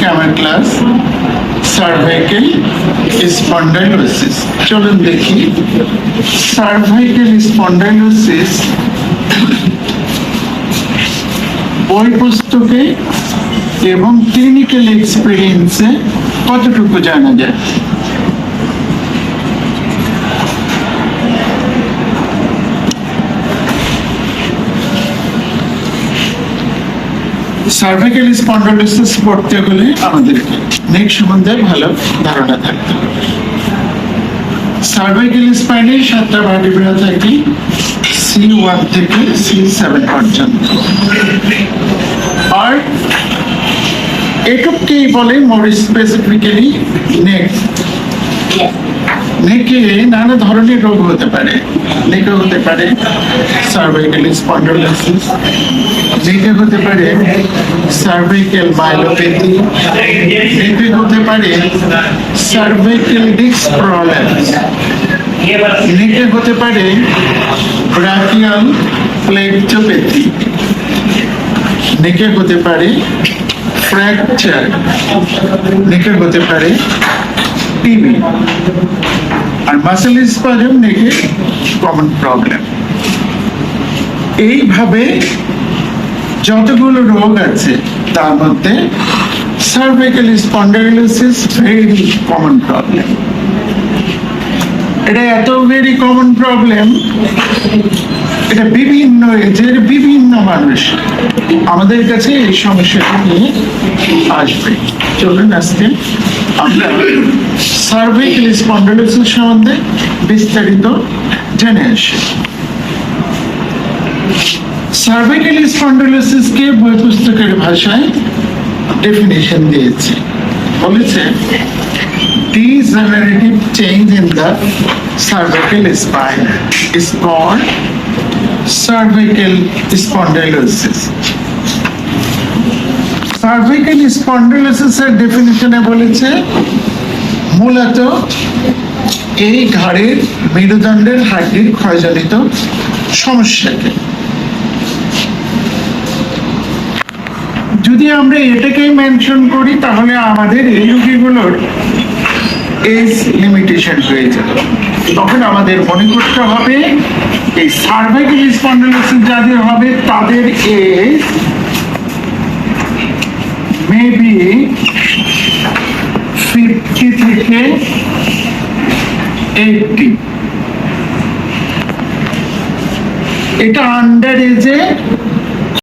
আজকে আমার class cervical spondylosis. চলুন দেখি। সার্ভাইকেল স্পন্ডাইলোসিস বই পুস্তকে এবং ক্লিনিক্যাল এক্সপিরিয়েন্সে কতটুকু জানা যায়? সার্ভাইকেল স্পন্ডালোসিস পড়তে হলে আমাদেরকে নেক সম্বন্ধে ভালো ধারণা থাকতে হবে সার্ভাইকেল স্পাইনে সাতটা ভার্টিব্রা থাকে সি ওয়ান থেকে সি সেভেন পর্যন্ত। আর এটুককেই বলে মোর স্পেসিফিক্যালি নেক নেকে নানা ধরনের রোগ হতে পারে। পারে সার্ভাইকেল স্পন্ডোলাইসিস নেকে হতে পারে সার্ভাইকেল মাইলোপ্যাথি নেকে হতে পারে সার্ভাইকেল ডিস্ক প্রবলেমস নেকে হতে পারে ব্রাকিয়াল প্লেকটোপ্যাথি নেকে হতে পারে ফ্র্যাকচার নেকে হতে পারে টিবি আর মাসেল স্পাজম নেকে? কমন প্রবলেম এইভাবে যতগুলো রোগ আছে তার মধ্যে cervical spondylosis very common problem এটা এত ভেরি কমন প্রবলেম এটা বিভিন্ন বিভিন্ন মানুষ। আমাদের কাছে এই সমস্যাটা নিয়ে আসবে। চলুন আজকে আমরা সার্ভাইকাল স্পন্ডাইলোসিস সম্বন্ধে বিস্তারিত জেনে আসি। সার্ভাইকাল স্পন্ডাইলোসিসকে বই পুস্তকের ভাষায় ডেফিনেশন দিয়েছে। বলেছে degenerative change in the cervical spine is called cervical spondylosis এর ডেফিনিশনে বলেছে, মূলত এই ঘাড়ের মেরুদণ্ডের হাড্ডির ক্ষয়জনিত সমস্যাকে। যদি আমরা এটাকেই মেনশন করি, তাহলে আমাদের এই রোগীগুলোর এজ লিমিটেশন হয়ে যাবে তখন আমাদের মনে করতে হবে, এই সার্ভাইকাল স্পন্ডালোসিস যাদের হবে, তাদের এজ মেবি ফিফটি থেকে এইটটি এটা আন্ডার এজে